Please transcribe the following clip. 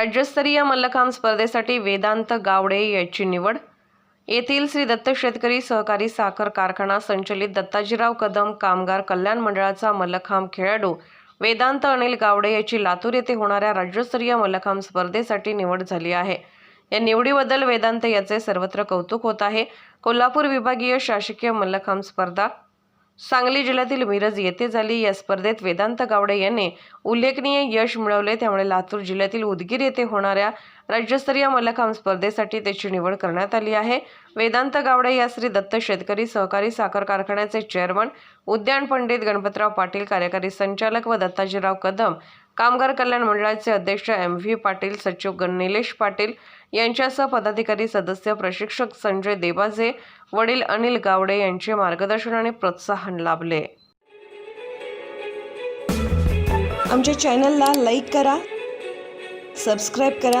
राज्यस्तरीय मल्लखांब स्पर्धेसाठी वेदांत गावडे याची निवड. येथील श्री दत्त शेतकरी सहकारी साखर कारखाना संचलित दत्ताजीराव कदम कामगार कल्याण मंडळाचा मल्लखांब खेळाडू वेदांत अनिल गावडे याची लातूर येथे होणाऱ्या राज्यस्तरीय मल्लखांब स्पर्धेसाठी निवड झाली आहे. या निवडीबद्दल वेदांत याचे सर्वत्र कौतुक होत आहे. कोल्हापूर विभागीय शासकीय मल्लखांब स्पर्धा सांगली जिल्ह्यातील मिरज येथे झाली. या स्पर्धेत वेदांत गावडे यांनी उल्लेखनीय यश मिळवले. त्यामुळे लातूर जिल्ह्यातील उदगीर येथे होणाऱ्या राज्यस्तरीय मल्लखांब स्पर्धेसाठी त्याची निवड करण्यात आली आहे. वेदांत गावडे या श्री दत्त शेतकरी सहकारी साखर कारखान्याचे चेअरमन उद्यान पंडित गणपतराव पाटील कार्यकारी संचालक व दत्ताजीराव कदम कामगार कल्याण मंडळाचे अध्यक्ष एम व्ही पाटील सचिव गण- निलेश पाटील यांच्यासह पदाधिकारी सदस्य प्रशिक्षक संजय देबाजे वडील अनिल गावडे यांचे मार्गदर्शन आणि प्रोत्साहन लाभले. आमच्या चॅनलला लाईक करा सबस्क्राईब करा